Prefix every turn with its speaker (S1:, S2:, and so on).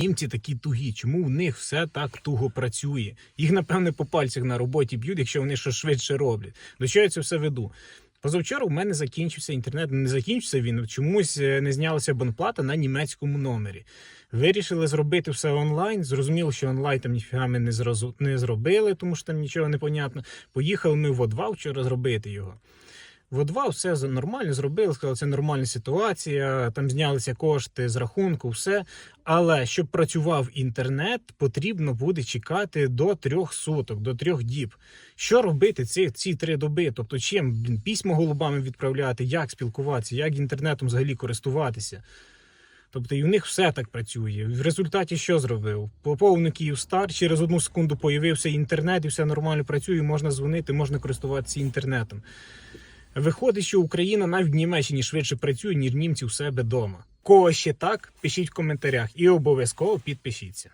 S1: німці такі тугі? Чому в них все так туго працює? Їх, напевне, по пальцях на роботі б'ють, якщо вони щось швидше роблять. До чого я це все веду? Позавчора у мене закінчився інтернет. Не закінчився він. Чомусь е, не знялася абонплата на німецькому номері. Вирішили зробити все онлайн. Зрозуміло, що онлайн там ніфіга ми не, зрозу... не зробили, тому що там нічого не понятно. Поїхали ми в О2 вчора зробити його. В О2 все нормально зробили, сказали, це нормальна ситуація, там знялися кошти з рахунку, все. Але щоб працював інтернет, потрібно буде чекати до трьох суток, до трьох діб. Що робити ці, ці три доби? Тобто, чим блін, письма голубами відправляти, як спілкуватися, як інтернетом взагалі користуватися? Тобто і в них все так працює. В результаті що зробив? Поповнив Київстар, через одну секунду появився інтернет, і все нормально працює, можна дзвонити, можна користуватися інтернетом. Виходить, що Україна навіть в Німеччині швидше працює, ніж німці у себе вдома. Кого ще так, пишіть в коментарях і обов'язково підпишіться.